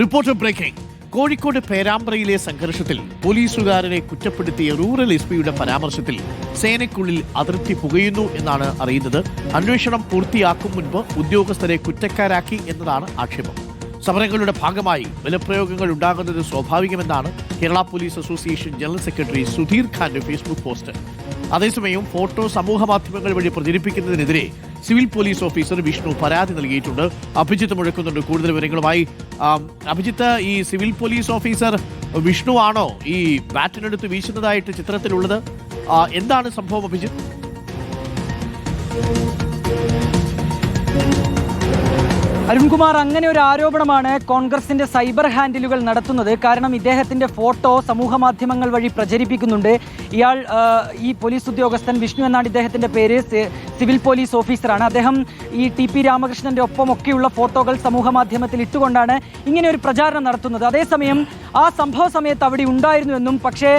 Reporter breaking. Kozhikode പേരാമ്പ്രയിലെ സംഘർഷത്തിൽ പോലീസുകാരനെ കുറ്റപ്പെടുത്തിയ rural S പിയുടെ പരാമർശത്തിൽ സേനയ്ക്കുള്ളിൽ അതിർത്തി പുകയുന്നു എന്നാണ് അറിയുന്നത്. അന്വേഷണം പൂർത്തിയാക്കും മുൻപ് ഉദ്യോഗസ്ഥരെ കുറ്റക്കാരാക്കി എന്നതാണ് ആക്ഷേപം. സമരങ്ങളുടെ ഭാഗമായി ബലപ്രയോഗങ്ങൾ ഉണ്ടാകുന്നത് സ്വാഭാവികമെന്നാണ് Kerala police association general secretary Sudheer ഖാന്റെ ഫേസ്ബുക്ക് പോസ്റ്റ്. അതേസമയം ഫോട്ടോ സമൂഹ മാധ്യമങ്ങൾ വഴി പ്രചരിപ്പിക്കുന്നതിനെതിരെ സിവിൽ പോലീസ് ഓഫീസർ വിഷ്ണു പരാതി നൽകിയിട്ടുണ്ട്. അഭിജിത്ത് മുഴക്കുന്നുണ്ട്. കൂടുതൽ വിവരങ്ങളുമായി അഭിജിത്ത് ഈ സിവിൽ പോലീസ് ഓഫീസർ വിഷ്ണു ആണോ ഈ ബാറ്റിനെടുത്ത് വീശുന്നതായിട്ട് ചിത്രത്തിലുള്ളത്? എന്താണ് സംഭവം അഭിജിത്ത്? അരുൺകുമാർ അങ്ങനെ ഒരു ആരോപണമാണ് കോൺഗ്രസിന്റെ സൈബർ ഹാൻഡിലുകൾ നടത്തുന്നത്. കാരണം ഇദ്ദേഹത്തിന്റെ ഫോട്ടോ സമൂഹ മാധ്യമങ്ങൾ വഴി പ്രചരിപ്പിക്കുന്നുണ്ട്. ഇയാൾ ഈ പോലീസ് ഉദ്യോഗസ്ഥൻ വിഷ്ണു എന്നാണ് ഇദ്ദേഹത്തിന്റെ പേര്. സിവിൽ പോലീസ് ഓഫീസറാണ്. അദ്ദേഹം ഈ ടി പി രാമകൃഷ്ണന്റെ ഒപ്പമൊക്കെയുള്ള ഫോട്ടോകൾ സമൂഹ മാധ്യമത്തിൽ ഇട്ടുകൊണ്ടാണ് ഇങ്ങനെ ഒരു പ്രചാരണം നടത്തുന്നത്. അതേസമയം ആ സംഭവ സമയത്ത് അവിടെ ഉണ്ടായിരുന്നുവെന്നും പക്ഷേ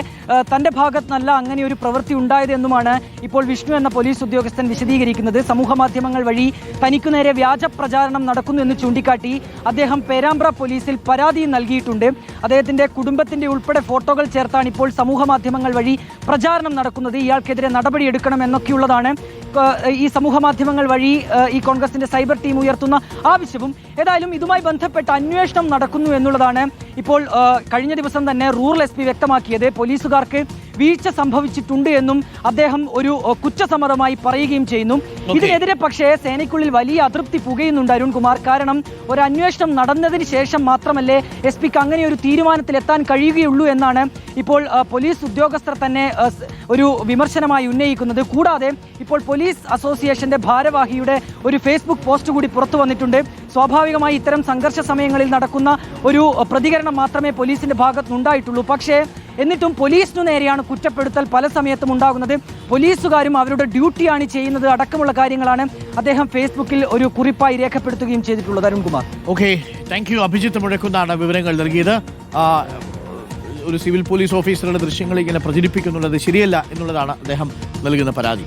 തന്റെ തന്റെ ഭാഗത്ത് നല്ല അങ്ങനെ ഒരു പ്രവൃത്തി ഉണ്ടായതെന്നുമാണ് ഇപ്പോൾ വിഷ്ണു എന്ന പോലീസ് ഉദ്യോഗസ്ഥൻ വിശദീകരിക്കുന്നത്. സമൂഹ മാധ്യമങ്ങൾ വഴി തനിക്കു നേരെ വ്യാജ പ്രചാരണം നടക്കുന്നു എന്ന് ചൂണ്ടിക്കാട്ടി അദ്ദേഹം പേരാമ്പ്ര പോലീസിൽ പരാതി നൽകിയിട്ടുണ്ട്. അദ്ദേഹത്തിന്റെ കുടുംബത്തിന്റെ ഉൾപ്പെടെ ഫോട്ടോകൾ ചേർത്താണ് ഇപ്പോൾ സമൂഹ മാധ്യമങ്ങൾ വഴി പ്രചാരണം നടക്കുന്നത്. ഇയാൾക്കെതിരെ നടപടിയെടുക്കണം എന്നൊക്കെയുള്ളതാണ് ഈ സമൂഹ മാധ്യമങ്ങൾ വഴി ഈ കോൺഗ്രസിന്റെ സൈബർ ടീം ഉയർത്തുന്ന ആവശ്യവും ഏതായാലും ഇതുമായി ബന്ധപ്പെട്ട അന്വേഷണം നടക്കുന്നു എന്നുള്ളതാണ് ഇപ്പോൾ കഴിഞ്ഞ ദിവസം തന്നെ റൂറൽ എസ് വ്യക്തമാക്കിയത്. പോലീസുകാർക്ക് വീഴ്ച സംഭവിച്ചിട്ടുണ്ട് എന്നും അദ്ദേഹം ഒരു കുറ്റസമ്മതമായി പറയുകയും ചെയ്യുന്നു. ഇതിനെതിരെ പക്ഷേ സേനയ്ക്കുള്ളിൽ വലിയ അതൃപ്തി പുകയുന്നുണ്ട് അരുൺകുമാർ. കാരണം ഒരു അന്വേഷണം നടന്നതിന് ശേഷം മാത്രമല്ലേ എസ് പിക്ക് അങ്ങനെ ഒരു തീരുമാനത്തിലെത്താൻ കഴിയുകയുള്ളൂ എന്നാണ് ഇപ്പോൾ പോലീസ് ഉദ്യോഗസ്ഥർ തന്നെ ഒരു വിമർശനമായി ഉന്നയിക്കുന്നത്. കൂടാതെ ഇപ്പോൾ പോലീസ് അസോസിയേഷന്റെ ഭാരവാഹിയുടെ ഒരു ഫേസ്ബുക്ക് പോസ്റ്റ് കൂടി പുറത്തു വന്നിട്ടുണ്ട്. സ്വാഭാവികമായി ഇത്തരം സംഘർഷ സമയങ്ങളിൽ നടക്കുന്ന ഒരു പ്രതികരണം മാത്രമേ പോലീസിന്റെ ഭാഗത്തുനിന്നുണ്ടായിട്ടുള്ളൂ. പക്ഷേ എന്നിട്ടും പോലീസിനു നേരെയാണ് കുറ്റപ്പെടുത്തൽ പല സമയത്തും ഉണ്ടാകുന്നത്. പോലീസുകാരും അവരുടെ ഡ്യൂട്ടിയാണ് ചെയ്യുന്നത് അടക്കമുള്ള കാര്യങ്ങളാണ് അദ്ദേഹം ഫേസ്ബുക്കിൽ ഒരു കുറിപ്പായി രേഖപ്പെടുത്തുകയും ചെയ്തിട്ടുള്ളത് Arunkumar. Okay thank you Abhijith മുഴക്കുന്നാണ് വിവരങ്ങൾ നൽകിയത്. ഒരു സിവിൽ പോലീസ് ഓഫീസറുടെ ദൃശ്യങ്ങൾ ഇങ്ങനെ പ്രചരിപ്പിക്കുന്നുള്ളത് ശരിയല്ല എന്നുള്ളതാണ് അദ്ദേഹം നൽകുന്ന പരാതി.